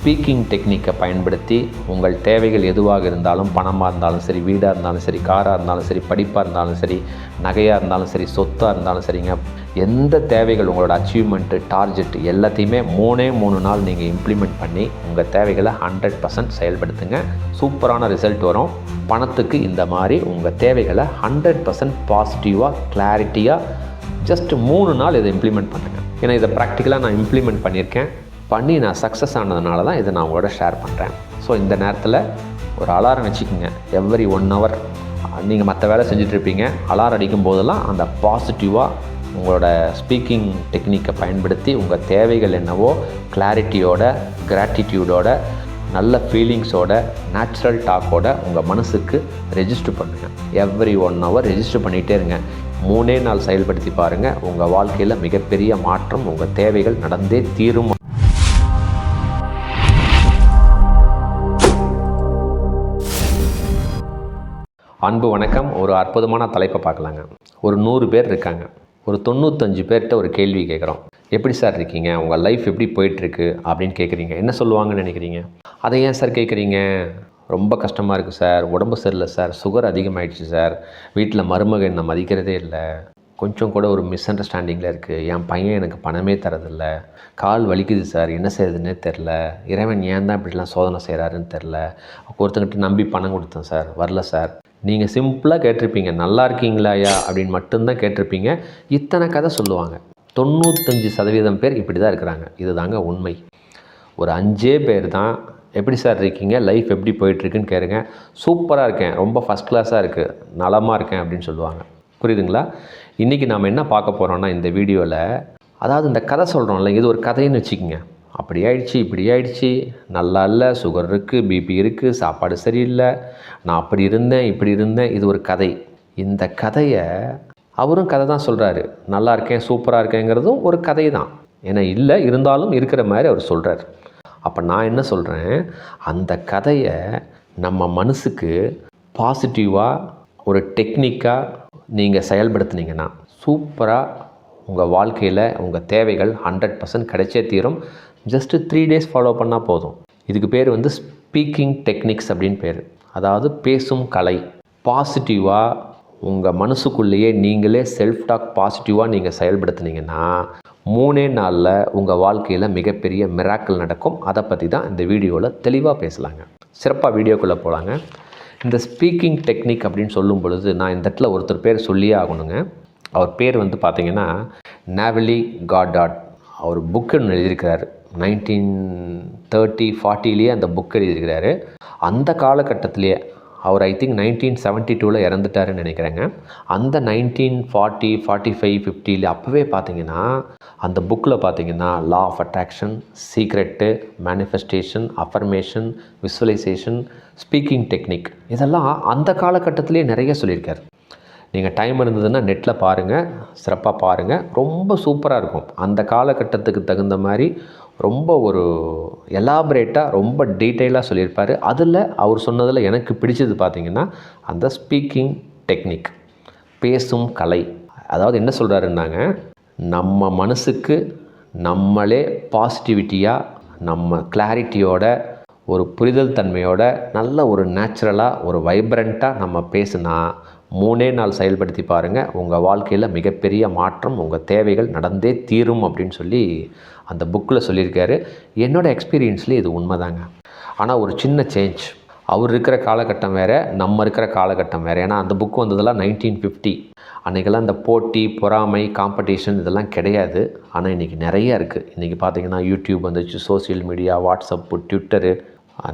Speaking டெக்னிக்கை பயன்படுத்தி உங்கள் தேவைகள் எதுவாக இருந்தாலும் பணமாக இருந்தாலும் சரி வீடாக இருந்தாலும் சரி காராக இருந்தாலும் சரி படிப்பாக இருந்தாலும் சரி நகையாக இருந்தாலும் சரி சொத்தாக இருந்தாலும் சரிங்க. எந்த தேவைகள் உங்களோட அச்சீவ்மெண்ட்டு டார்கெட் எல்லாத்தையுமே மூணே மூணு நாள் நீங்கள் இம்ப்ளிமெண்ட் பண்ணி உங்கள் தேவைகளை ஹண்ட்ரட் பர்சன்ட் செயல்படுத்துங்க. சூப்பரான ரிசல்ட் வரும். பணத்துக்கு இந்த மாதிரி உங்கள் தேவைகளை ஹண்ட்ரட் பர்சன்ட் பாசிட்டிவாக கிளாரிட்டியாக ஜஸ்ட் மூணு நாள் இதை இம்ப்ளிமெண்ட் பண்ணுங்கள் ஏன்னா இதை ப்ராக்டிக்கலாக நான் இம்ப்ளிமெண்ட் பண்ணியிருக்கேன். பண்ணி நான் சக்ஸஸ் ஆனதுனால தான் இதை நான் உங்களோட ஷேர் பண்ணுறேன் ஸோ இந்த நேரத்தில் ஒரு அலாரம் வச்சுக்கோங்க. எவ்ரி ஒன் ஹவர் நீங்கள் மற்ற வேலை செஞ்சிட்ருப்பீங்க அலாரம் அடிக்கும் போதெல்லாம் அந்த பாசிட்டிவாக உங்களோட ஸ்பீக்கிங் டெக்னிக்கை பயன்படுத்தி உங்கள் தேவைகள் என்னவோ கிளாரிட்டியோட கிராட்டிடியூடோட நல்ல ஃபீலிங்ஸோட நேச்சுரல் டாக்கோட உங்கள் மனசுக்கு ரெஜிஸ்டர் பண்ணுங்கள் எவ்ரி ஒன் ஹவர் ரெஜிஸ்டர் பண்ணிகிட்டே இருங்க. மூணே நாள் செயல்படுத்தி பாருங்கள் உங்கள் வாழ்க்கையில் மிகப்பெரிய மாற்றம் உங்கள் தேவைகள் நடந்தே தீரும்? அன்பு வணக்கம். ஒரு அற்புதமான தலைப்பை பார்க்கலாங்க. ஒரு நூறு பேர் இருக்காங்க. ஒரு தொண்ணூத்தஞ்சு பேர்கிட்ட ஒரு கேள்வி கேட்குறோம். எப்படி சார் இருக்கீங்க? உங்கள் லைஃப் எப்படி போயிட்டுருக்கு? அப்படின்னு கேட்குறீங்க. என்ன சொல்லுவாங்கன்னு நினைக்கிறீங்க? அதை ஏன் சார் கேட்குறீங்க? ரொம்ப கஷ்டமாக இருக்குது சார். உடம்பு சரியில்லை சார். சுகர் அதிகமாகிடுச்சு சார். வீட்டில் மருமக என்னை மதிக்கிறதே இல்லை. கொஞ்சம் கூட ஒரு மிஸ் அண்டர்ஸ்டாண்டிங்கில் இருக்குது என் பையன் எனக்கு பணமே தரதில்ல. கால் வலிக்குது சார். என்ன செய்யுதுன்னே தெரில. இறைவன் ஏன் தான் இப்படிலாம் சோதனை செய்கிறாருன்னு தெரில. ஒருத்தங்கிட்ட நம்பி பணம் கொடுத்தேன் சார். வரல சார். நீங்கள் சிம்பிளாக கேட்டிருப்பீங்க நல்லா இருக்கீங்களாயா அப்படின்னு மட்டும்தான் கேட்டிருப்பீங்க. இத்தனை கதை சொல்லுவாங்க. தொண்ணூத்தஞ்சு சதவீதம் பேர் இப்படி தான் இருக்கிறாங்க. இதுதாங்க உண்மை. ஒரு அஞ்சே பேர் தான் எப்படி சார் இருக்கீங்க? லைஃப் எப்படி போயிட்டுருக்குன்னு கேளுங்க. சூப்பராக இருக்கேன். ரொம்ப ஃபஸ்ட் கிளாஸாக இருக்குது நலமாக இருக்கேன் அப்படின்னு சொல்லுவாங்க. புரியுதுங்களா? இன்றைக்கி நாம் என்ன பார்க்க போகிறோன்னா இந்த வீடியோவில் அதாவது இந்த கதை சொல்கிறோம்ல இது ஒரு கதைன்னு வச்சுக்கோங்க. அப்படி ஆயிடுச்சு இப்படி ஆயிடுச்சு. நல்லா இல்லை சுகர் இருக்குது பிபி இருக்குது சாப்பாடு சரியில்லை. நான் அப்படி இருந்தேன் இப்படி இருந்தேன். இது ஒரு கதை. இந்த கதையை அவரும் கதை தான் சொல்கிறாரு நல்லா இருக்கேன் சூப்பராக இருக்கேங்கிறதும் ஒரு கதை தான். ஏன்னா இல்லை இருந்தாலும் இருக்கிற மாதிரி அவர் சொல்கிறார் அப்போ நான் என்ன சொல்கிறேன் அந்த கதையை நம்ம மனசுக்கு பாசிட்டிவாக ஒரு டெக்னிக்காக நீங்கள் செயல்படுத்துனீங்கன்னா சூப்பராக உங்கள் வாழ்க்கையில் உங்கள் தேவைகள் ஹண்ட்ரட் பர்சன்ட் கிடைச்சே தீரும். ஜஸ்ட்டு த்ரீ டேஸ் ஃபாலோ பண்ணால் போதும். இதுக்கு பேர் வந்து ஸ்பீக்கிங் டெக்னிக்ஸ் அப்படின்னு பேர். அதாவது பேசும் கலை. பாசிட்டிவாக உங்கள் மனசுக்குள்ளேயே நீங்களே செல்ஃப் டாக் பாசிட்டிவாக நீங்கள் செயல்படுத்துனீங்கன்னா மூணே நாளில் உங்கள் வாழ்க்கையில் மிகப்பெரிய மிராக்கள் நடக்கும். அதை பற்றி தான் இந்த வீடியோவில் தெளிவாக பேசலாங்க. சிறப்பாக வீடியோக்குள்ளே போகலாங்க இந்த ஸ்பீக்கிங் டெக்னிக் அப்படின்னு சொல்லும் பொழுது நான் இந்த இடத்துல ஒருத்தர் பேர் சொல்லியே ஆகணுங்க. அவர் பேர் வந்து பார்த்தீங்கன்னா காட் காடாட் அவர் புக்குன்னு எழுதியிருக்கிறாரு. நைன்டீன் தேர்ட்டி ஃபார்ட்டிலேயே அந்த புக் எழுதியிருக்கிறாரு. அந்த காலகட்டத்திலேயே அவர் ஐ திங்க் நைன்டீன் செவன்ட்டி டூவில் இறந்துட்டாருன்னு நினைக்கிறேங்க. அந்த நைன்டீன் ஃபார்ட்டி ஃபார்ட்டி ஃபைவ் ஃபிஃப்டியில் அப்போவே பார்த்தீங்கன்னா அந்த புக்கில் பார்த்தீங்கன்னா law of attraction secret manifestation affirmation visualisation speaking technique இதெல்லாம் அந்த காலகட்டத்திலே நிறைய சொல்லியிருக்கார். நீங்கள் டைம் இருந்ததுன்னா நெட்டில் பாருங்கள் சிறப்பாக பாருங்கள் ரொம்ப சூப்பராக இருக்கும். அந்த காலகட்டத்துக்கு தகுந்த மாதிரி ரொம்ப ஒரு எலாபரேட்டாக ரொம்ப டீட்டெயிலாக சொல்லியிருப்பார். அதில் அவர் சொன்னதில் எனக்கு பிடிச்சது பார்த்திங்கன்னா அந்த ஸ்பீக்கிங் டெக்னிக் பேசும் கலை. அதாவது என்ன சொல்கிறாருன்னாங்க நம்ம மனசுக்கு நம்மளே பாசிட்டிவிட்டியாக நம்ம கிளாரிட்டியோட ஒரு புரிதல் தன்மையோட நல்ல ஒரு நேச்சுரலாக ஒரு வைப்ரண்ட்டாக நம்ம பேசுனா மூணே நாள் செயல்படுத்தி பாருங்கள் உங்கள் வாழ்க்கையில் மிகப்பெரிய மாற்றம் உங்கள் தேவைகள் நடந்தே தீரும் அப்படின்னு சொல்லி அந்த புக்கில் சொல்லியிருக்காரு என்னோடய எக்ஸ்பீரியன்ஸ்லேயே இது உண்மைதாங்க. ஆனால் ஒரு சின்ன சேஞ்ச் அவர் இருக்கிற காலகட்டம் வேறு நம்ம இருக்கிற காலகட்டம் வேறு. ஏன்னா அந்த புக் வந்ததெல்லாம் நைன்டீன் ஃபிஃப்டி அன்றைக்கெல்லாம் இந்த போட்டி பொறாமை காம்படிஷன் இதெல்லாம் கிடையாது. ஆனால் இன்றைக்கி நிறையா இருக்குது இன்றைக்கி பார்த்திங்கன்னா யூடியூப் வந்துச்சு சோசியல் மீடியா வாட்ஸ்அப்பு ட்விட்டரு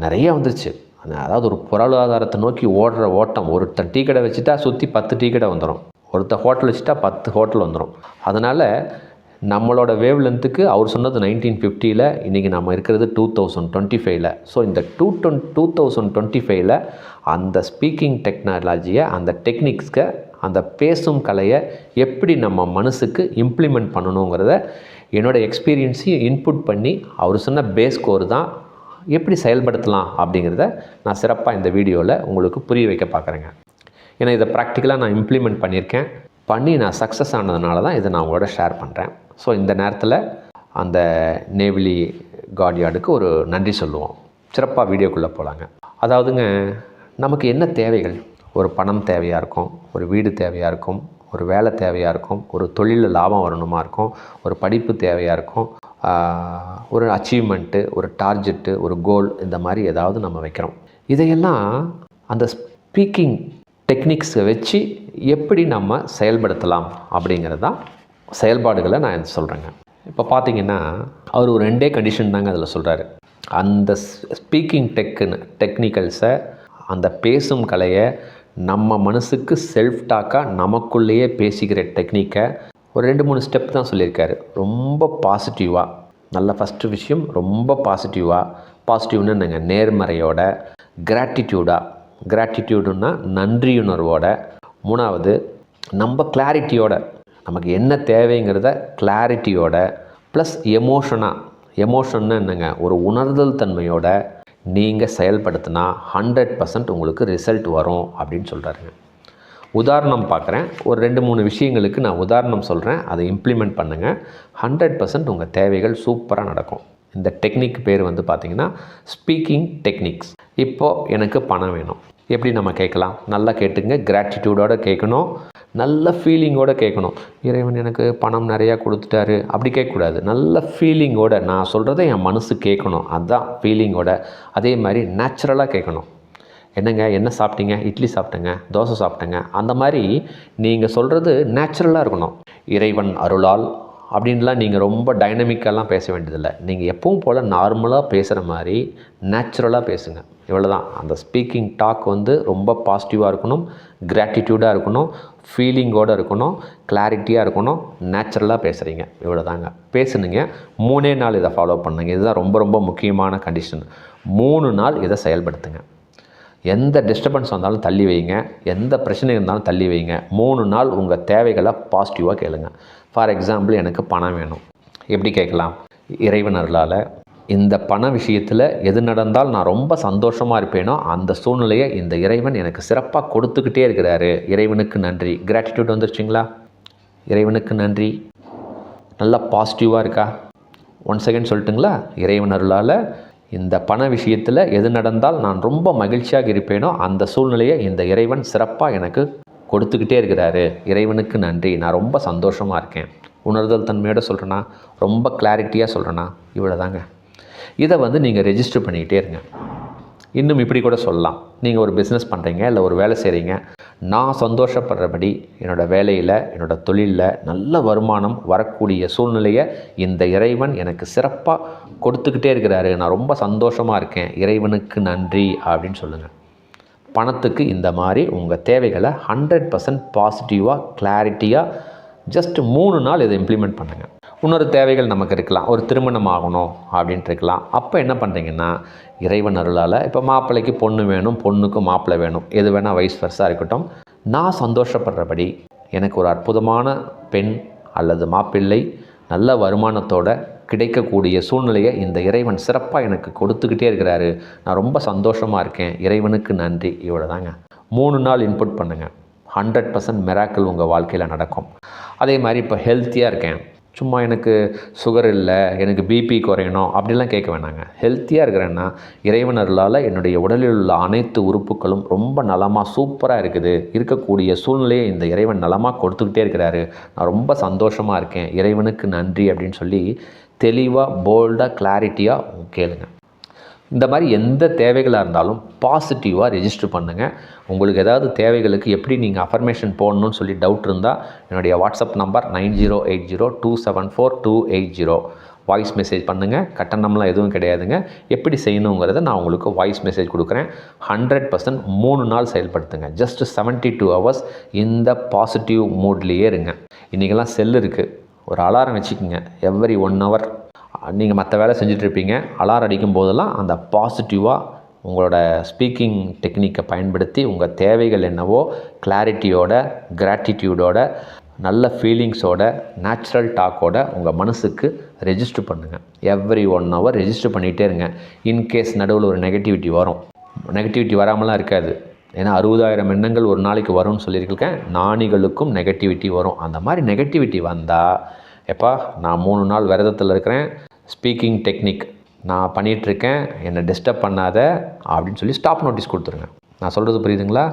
நிறையா வந்துருச்சு அதாவது ஒரு பொருளாதாரத்தை நோக்கி ஓடுற ஓட்டம் ஒருத்தன் டீ கடை வச்சுட்டா சுற்றி பத்து டீ கடை வந்துடும் ஒருத்தர் ஹோட்டல் வச்சுட்டா பத்து ஹோட்டல் வந்துடும் அதனால் நம்மளோட வேவ் லென்த்துக்கு அவர் சொன்னது நைன்டீன் ஃபிஃப்டியில் இன்றைக்கி நம்ம இருக்கிறது டூ தௌசண்ட் டுவெண்ட்டி ஃபைவ்ல ஸோ இந்த டூ டொன் டூ தௌசண்ட் டுவெண்ட்டி ஃபைவ்ல அந்த ஸ்பீக்கிங் டெக்னாலஜியை அந்த டெக்னிக்ஸ்க்கு அந்த பேசும் கலையை எப்படி நம்ம மனசுக்கு இம்ப்ளிமெண்ட் பண்ணணுங்கிறத என்னோடய எக்ஸ்பீரியன்ஸையும் இன்புட் பண்ணி அவர் சொன்ன பேஸ் கோர் தான் எப்படி செயல்படுத்தலாம் அப்படிங்கிறத நான் சிறப்பாக இந்த வீடியோவில் உங்களுக்கு புரிய வைக்க பார்க்குறேங்க. ஏன்னா இதை ப்ராக்டிக்கலாக நான் இம்ப்ளிமெண்ட் பண்ணியிருக்கேன். பண்ணி நான் சக்ஸஸ் ஆனதுனால தான் இதை நான் உங்களோட ஷேர் பண்ணுறேன் ஸோ இந்த நேரத்தில் அந்த நேவிலி கார்டியார்டுக்கு ஒரு நன்றி சொல்லுவோம். சிறப்பாக வீடியோக்குள்ளே போகலாங்க அதாவதுங்க நமக்கு என்ன தேவைகள்? ஒரு பணம் தேவையாக இருக்கும் ஒரு வீடு தேவையாக இருக்கும் ஒரு வேலை தேவையாக இருக்கும் ஒரு தொழிலில் லாபம் வரணுமா இருக்கும் ஒரு படிப்பு தேவையாக இருக்கும் ஒரு அச்சீவ்மெண்ட்டு ஒரு டார்ஜெட்டு ஒரு கோல் இந்த மாதிரி ஏதாவது நம்ம வைக்கிறோம். இதையெல்லாம் அந்த ஸ்பீக்கிங் டெக்னிக்ஸை வச்சு எப்படி நம்ம செயல்படுத்தலாம் அப்படிங்கிறது தான் செயல்பாடுகளை நான் சொல்கிறேங்க இப்போ பார்த்தீங்கன்னா அவர் ஒரு ரெண்டே கண்டிஷன் தாங்க அதில் சொல்கிறாரு அந்த ஸ்பீக்கிங் டெக்குன்னு டெக்னிக்கல்ஸை அந்த பேசும் கலையை நம்ம மனசுக்கு செல்ஃப் டாக்காக நமக்குள்ளேயே பேசிக்கிற டெக்னிக்கை ஒரு ரெண்டு மூணு ஸ்டெப் தான் சொல்லியிருக்காரு. ரொம்ப பாசிட்டிவாக நல்ல ஃபஸ்ட்டு விஷயம் ரொம்ப பாசிட்டிவாக பாசிட்டிவ்னு என்னங்க நேர்மறையோட கிராட்டிடியூடாக கிராட்டிடியூடுன்னா நன்றியுணர்வோட. மூணாவது நம்ம கிளாரிட்டியோட நமக்கு என்ன தேவைங்கிறத கிளாரிட்டியோட ப்ளஸ் எமோஷனாக எமோஷன்னா என்னங்க? ஒரு உணர்தல் தன்மையோட நீங்கள் செயல்படுத்தினா ஹண்ட்ரட் பர்சன்ட் உங்களுக்கு ரிசல்ட் வரும் அப்படின்னு சொல்கிறாருங்க உதாரணம் பார்க்குறேன் ஒரு ரெண்டு மூணு விஷயங்களுக்கு நான் உதாரணம் சொல்கிறேன் அதை இம்ப்ளிமெண்ட் பண்ணுங்கள் ஹண்ட்ரட் பர்சன்ட் உங்கள் தேவைகள் சூப்பராக நடக்கும். இந்த டெக்னிக் பேர் வந்து பார்த்திங்கன்னா ஸ்பீக்கிங் டெக்னிக்ஸ் இப்போது எனக்கு பணம் வேணும். எப்படி நம்ம கேட்கலாம்? நல்லா கேட்டுங்க. கிராட்டிடியூடோடு கேட்கணும். நல்ல ஃபீலிங்கோடு கேட்கணும். இறைவன் எனக்கு பணம் நிறையா கொடுத்துட்டாரு. அப்படி கேட்கக்கூடாது. நல்ல ஃபீலிங்கோட நான் சொல்கிறத என் மனசு கேட்கணும். அதுதான் ஃபீலிங்கோட அதே மாதிரி நேச்சுரலாக கேட்கணும். என்னங்க? என்ன சாப்பிட்டீங்க? இட்லி சாப்பிட்டேங்க. தோசை சாப்பிட்டேங்க. அந்த மாதிரி நீங்கள் சொல்கிறது நேச்சுரலாக இருக்கணும். இறைவன் அருளால் அப்படின்லாம் நீங்கள் ரொம்ப டைனமிக்கெல்லாம் பேச வேண்டியதில்லை. நீங்கள் எப்பவும் போல் நார்மலாக பேசுகிற மாதிரி நேச்சுரலாக பேசுங்க. இவ்வளோ தான் அந்த ஸ்பீக்கிங் டாக் வந்து ரொம்ப பாசிட்டிவாக இருக்கணும் கிராட்டிடியூடாக இருக்கணும் ஃபீலிங்கோடு இருக்கணும் கிளாரிட்டியாக இருக்கணும் நேச்சுரலாக பேசுகிறீங்க இவ்வளோ தாங்க பேசுனுங்க மூணே நாள் இதை ஃபாலோ பண்ணுங்க. இதுதான் ரொம்ப ரொம்ப முக்கியமான கண்டிஷன் மூணு நாள் இதை செயல்படுத்துங்க. எந்த டிஸ்டர்பன்ஸ் வந்தாலும் தள்ளி வைங்க. எந்த பிரச்சனை இருந்தாலும் தள்ளி வைங்க. மூணு நாள் உங்கள் தேவைகளை பாசிட்டிவாக கேளுங்க. ஃபார் எக்ஸாம்பிள் எனக்கு பணம் வேணும். எப்படி கேட்கலாம்? இறைவனர்களால் இந்த பண விஷயத்தில் எது நடந்தால் நான் ரொம்ப சந்தோஷமாக இருப்பேனோ அந்த சூழ்நிலையை இந்த இறைவன் எனக்கு சிறப்பாக கொடுத்துக்கிட்டே இருக்கிறாரு. இறைவனுக்கு நன்றி. கிராட்டிடியூட் வந்துருச்சுங்களா? இறைவனுக்கு நன்றி. நல்லா பாசிட்டிவாக இருக்கா? One second சொல்லிட்டுங்களா? இறைவனர்களால் இந்த பண விஷயத்தில் எது நடந்தால் நான் ரொம்ப மகிழ்ச்சியாக இருப்பேனோ அந்த சூழ்நிலையை இந்த இறைவன் சிறப்பாக எனக்கு கொடுத்துக்கிட்டே இருக்கிறாரு. இறைவனுக்கு நன்றி. நான் ரொம்ப சந்தோஷமாக இருக்கேன். உணர்தல் தன்மையோடு சொல்கிறேன்னா ரொம்ப கிளாரிட்டியாக சொல்கிறேன்னா இவ்வளோ தாங்க இதை வந்து நீங்கள் ரெஜிஸ்டர் பண்ணிக்கிட்டே இருங்க. இன்னும் இப்படி கூட சொல்லலாம். நீங்கள் ஒரு பிஸ்னஸ் பண்ணுறீங்க இல்லை ஒரு வேலை செய்கிறீங்க நான் சந்தோஷப்படுறபடி என்னோடய வேலையில் என்னோடய தொழிலில் நல்ல வருமானம் வரக்கூடிய சூழ்நிலையை இந்த இறைவன் எனக்கு சிறப்பாக கொடுத்துக்கிட்டே இருக்கிறாரு. நான் ரொம்ப சந்தோஷமாக இருக்கேன். இறைவனுக்கு நன்றி அப்படின்னு சொல்லுங்கள் பணத்துக்கு இந்த மாதிரி உங்கள் தேவைகளை ஹண்ட்ரட் பர்சன்ட் பாசிட்டிவாக கிளாரிட்டியாக ஜஸ்ட் மூணு நாள் இதை இம்ப்ளிமெண்ட் பண்ணுங்கள் இன்னொரு தேவைகள் நமக்கு இருக்கலாம். ஒரு திருமணம் ஆகணும் அப்படின்ட்டு இருக்கலாம். அப்போ என்ன பண்ணுறீங்கன்னா இறைவன் அருளால் இப்போ மாப்பிள்ளைக்கு பொண்ணு வேணும் பொண்ணுக்கு மாப்பிள்ளை வேணும் எது வேணால் வயசு வருஷாக இருக்கட்டும். நான் சந்தோஷப்படுறபடி எனக்கு ஒரு அற்புதமான பெண் அல்லது மாப்பிள்ளை நல்ல வருமானத்தோட கிடைக்கக்கூடிய சூழ்நிலையை இந்த இறைவன் சிறப்பாக எனக்கு கொடுத்துக்கிட்டே இருக்கிறாரு. நான் ரொம்ப சந்தோஷமாக இருக்கேன். இறைவனுக்கு நன்றி. இவ்வளோ தாங்க. மூணு நாள் இன்புட் பண்ணுங்கள் ஹண்ட்ரட் பர்சன்ட் மெராக்கிள் உங்கள் வாழ்க்கையில் நடக்கும். அதே மாதிரி இப்போ ஹெல்த்தியாக இருக்கேன். சும்மா எனக்கு சுகர் இல்லை எனக்கு பிபி குறையணும் அப்படிலாம் கேட்க வேணாங்க. ஹெல்த்தியாக இருக்கிறேன்னா இறைவன் அருளால் என்னுடைய உடலில் உள்ள அனைத்து உறுப்புகளும் ரொம்ப நலமாக சூப்பராக இருக்குது. இருக்கக்கூடிய சூழ்நிலையை இந்த இறைவன் நலமாக கொடுத்துக்கிட்டே இருக்கிறாரு. நான் ரொம்ப சந்தோஷமாக இருக்கேன். இறைவனுக்கு நன்றி அப்படின்னு சொல்லி தெளிவாக போல்டாக கிளாரிட்டியாக கேளுங்கள் இந்த மாதிரி எந்த தேவைகளாக இருந்தாலும் பாசிட்டிவாக ரெஜிஸ்டர் பண்ணுங்கள் உங்களுக்கு ஏதாவது தேவைகளுக்கு எப்படி நீங்கள் அஃபர்மேஷன் போடணும்னு சொல்லி டவுட் இருந்தால் என்னுடைய WhatsApp number nine zero eight zero two seven four two eight zero. Voice message பண்ணுங்கள் கட்டணம்லாம் எதுவும் கிடையாதுங்க. எப்படி செய்யணுங்கிறத நான் உங்களுக்கு வாய்ஸ் மெசேஜ் கொடுக்குறேன். ஹண்ட்ரட் பர்சன்ட் மூணு நாள் செயல்படுத்துங்க. ஜஸ்ட் செவன்ட்டி டூ ஹவர்ஸ் இந்த பாசிட்டிவ் மூட்லேயே இருங்க. இன்றைக்கெல்லாம் செல் இருக்குது ஒரு அலாரம் வச்சுக்கோங்க. எவ்ரி ஒன் ஹவர் நீங்கள் மற்ற வேலை செஞ்சிட்ருப்பீங்க அலார் அடிக்கும் போதெல்லாம் அந்த பாசிட்டிவாக உங்களோட ஸ்பீக்கிங் டெக்னிக்கை பயன்படுத்தி உங்கள் தேவைகள் என்னவோ கிளாரிட்டியோட கிராட்டிடியூடோட நல்ல ஃபீலிங்ஸோட நேச்சுரல் டாக்கோட உங்கள் மனசுக்கு ரெஜிஸ்டர் பண்ணுங்கள் எவ்ரி ஒன் ஹவர் ரெஜிஸ்டர் பண்ணிகிட்டே இருங்க. இன்கேஸ் நடுவில் ஒரு நெகட்டிவிட்டி வரும். நெகட்டிவிட்டி வராமலாம் இருக்காது. ஏன்னா அறுபதாயிரம் எண்ணங்கள் ஒரு நாளைக்கு வரும்னு சொல்லியிருக்கேன். நாணிகளுக்கும் நெகட்டிவிட்டி வரும். அந்த மாதிரி நெகட்டிவிட்டி வந்தால் எப்பா நான் மூணு நாள் விரதத்தில் இருக்கிறேன். Speaking technique. நான் பண்ணிகிட்ருக்கேன் என்னை டிஸ்டர்ப் பண்ணாத அப்படின்னு சொல்லி ஸ்டாப் நோட்டீஸ் கொடுத்துருங்க. நான் சொல்கிறது புரியுதுங்களா?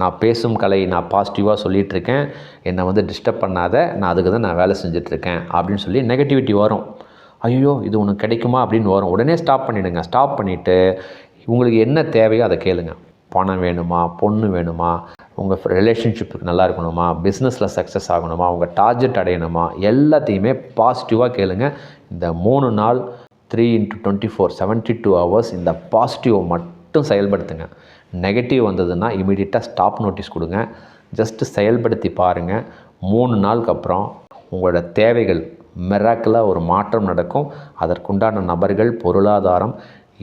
நான் பேசும் கலை நான் பாசிட்டிவாக சொல்லிகிட்ருக்கேன் என்னை வந்து டிஸ்டர்ப் பண்ணாத நான் அதுக்கு தான் நான் வேலை செஞ்சிட்ருக்கேன் அப்படின்னு சொல்லி நெகட்டிவிட்டி வரும். ஐயோ இது உனக்கு கிடைக்குமா அப்படின்னு வரும். உடனே ஸ்டாப் பண்ணிவிடுங்க ஸ்டாப் பண்ணிவிட்டு உங்களுக்கு என்ன தேவையோ அதை கேளுங்க. பணம் வேணுமா? பொண்ணு வேணுமா? உங்கள் ரிலேஷன்ஷிப்புக்கு நல்லா இருக்கணுமா? பிஸ்னஸில் சக்ஸஸ் ஆகணுமா? உங்கள் டார்கெட் அடையணுமா? எல்லாத்தையுமே பாசிட்டிவாக கேளுங்க. இந்த மூணு நாள் three into twenty four seventy two hours இந்த பாசிட்டிவ் மட்டும் செயல்படுத்துங்க. நெகட்டிவ் வந்ததுன்னா இமீடியட்டாக ஸ்டாப் நோட்டீஸ் கொடுங்க. ஜஸ்ட்டு செயல்படுத்தி பாருங்கள் மூணு நாளுக்கு அப்புறம் உங்களோட தேவைகள் மிராக்கிளாக ஒரு மாற்றம் நடக்கும். அதற்குண்டான நபர்கள் பொருளாதாரம்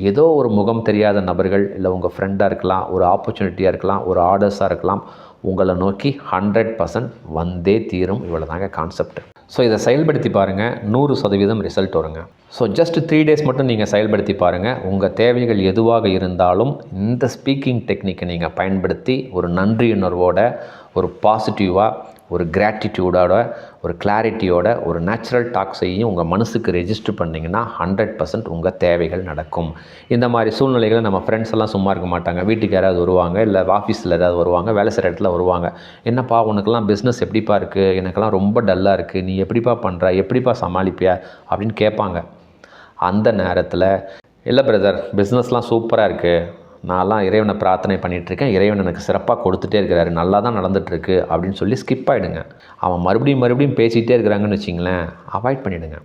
ஏதோ ஒரு முகம் தெரியாத நபர்கள் இல்லை உங்கள் ஃப்ரெண்டாக இருக்கலாம் ஒரு ஆப்பர்ச்சுனிட்டியாக இருக்கலாம் ஒரு ஆர்டர்ஸாக இருக்கலாம் உங்களை நோக்கி ஹண்ட்ரட் பர்சன்ட் வந்தே தீரும். இவ்வளோ தாங்க கான்செப்ட் ஸோ இதை செயல்படுத்தி பாருங்கள் நூறு சதவீதம் ரிசல்ட் வருங்க. ஸோ ஜஸ்ட் த்ரீ டேஸ் மட்டும் நீங்கள் செயல்படுத்தி பாருங்கள் உங்கள் தேவைகள் எதுவாக இருந்தாலும் இந்த ஸ்பீக்கிங் டெக்னிக்கை நீங்கள் பயன்படுத்தி ஒரு நன்றியுணர்வோட ஒரு பாசிட்டிவாக ஒரு கிராட்டிடியூடோட ஒரு கிளாரிட்டியோட ஒரு நேச்சுரல் டாக்ஸையும் உங்கள் மனசுக்கு ரெஜிஸ்டர் பண்ணிங்கன்னா ஹண்ட்ரட் பர்சன்ட் உங்கள் தேவைகள் நடக்கும். இந்த மாதிரி சூழ்நிலைகளை நம்ம ஃப்ரெண்ட்ஸ் எல்லாம் சும்மா இருக்க மாட்டாங்க. வீட்டுக்கு யாராவது வருவாங்க இல்லை ஆஃபீஸில் யாராவது வருவாங்க வேலை செய்கிற இடத்துல வருவாங்க. என்னப்பா உனக்கெல்லாம் பிஸ்னஸ் எப்படிப்பா இருக்குது எனக்கெல்லாம் ரொம்ப டல்லாக இருக்குது நீ எப்படிப்பா பண்ணுற எப்படிப்பா சமாளிப்பியா? அப்படின்னு கேட்பாங்க. அந்த நேரத்தில் இல்லை பிரதர் பிஸ்னஸ்லாம் சூப்பராக இருக்குது நான்லாம் இறைவனை பிரார்த்தனை பண்ணிகிட்ருக்கேன். இறைவன் எனக்கு சிறப்பாக கொடுத்துட்டே இருக்கிறாரு. நல்லா தான் நடந்துகிட்ருக்கு அப்படின்னு சொல்லி ஸ்கிப் ஆகிடுங்க அவன் மறுபடியும் மறுபடியும் பேசிகிட்டே இருக்கிறாங்கன்னு வச்சிங்களேன் அவாய்ட் பண்ணிவிடுங்க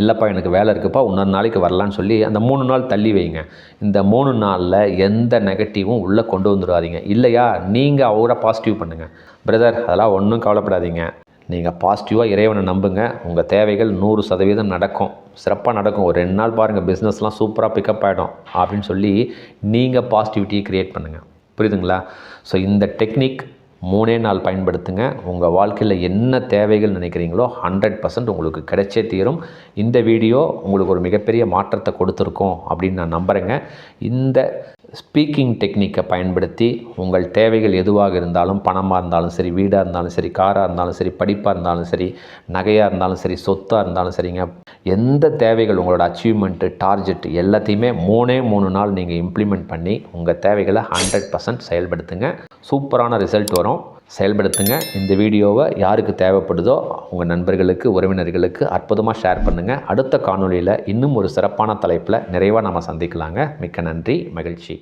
இல்லைப்பா எனக்கு வேலை இருக்குப்பா இன்னொரு நாளைக்கு வரலான்னு சொல்லி அந்த மூணு நாள் தள்ளி வைங்க. இந்த மூணு நாளில் எந்த நெகட்டிவும் உள்ளே கொண்டு வந்துடாதீங்க. இல்லையா? நீங்கள் அவரை பாசிட்டிவ் பண்ணுங்கள் பிரதர் அதெல்லாம் ஒன்றும் கவலைப்படாதீங்க. நீங்கள் பாசிட்டிவாக இறைவனை நம்புங்க. உங்கள் தேவைகள் நூறு சதவீதம் நடக்கும். சிறப்பாக நடக்கும். ஒரு ரெண்டு நாள் பாருங்கள் பிஸ்னஸ்லாம் சூப்பராக பிக்கப் ஆகிடும் அப்படின்னு சொல்லி நீங்கள் பாசிட்டிவிட்டியை க்ரியேட் பண்ணுங்கள் புரியுதுங்களா? ஸோ இந்த டெக்னிக் மூணே நாள் பயன்படுத்துங்க. உங்கள் வாழ்க்கையில் என்ன தேவைகள் நினைக்கிறீங்களோ ஹண்ட்ரட் பர்சன்ட் உங்களுக்கு கிடைச்சே தீரும். இந்த வீடியோ உங்களுக்கு ஒரு மிகப்பெரிய மாற்றத்தை கொடுத்துருக்கோம் அப்படின்னு நான் நம்புகிறேங்க இந்த ஸ்பீக்கிங் டெக்னிக்கை பயன்படுத்தி உங்கள் தேவைகள் எதுவாக இருந்தாலும் பணமாக இருந்தாலும் சரி வீடாக இருந்தாலும் சரி காராக இருந்தாலும் சரி படிப்பாக இருந்தாலும் சரி நகையாக இருந்தாலும் சரி சொத்தாக இருந்தாலும் சரிங்க. எந்த தேவைகள் உங்களோட அச்சீவ்மெண்ட்டு டார்கெட் எல்லாத்தையுமே மூணே மூணு நாள் நீங்கள் இம்ப்ளிமெண்ட் பண்ணி உங்கள் தேவைகளை ஹண்ட்ரட் பர்சன்ட் செயல்படுத்துங்க. சூப்பரான ரிசல்ட் வரும். செயல்படுத்துங்க. இந்த வீடியோவை யாருக்கு தேவைப்படுதோ உங்கள் நண்பர்களுக்கு உறவினர்களுக்கு அற்புதமாக ஷேர் பண்ணுங்கள் அடுத்த காணொளியில் இன்னும் ஒரு சிறப்பான தலைப்பில் நிறைவாக நம்ம சந்திக்கலாங்க. மிக்க நன்றி மகிழ்ச்சி.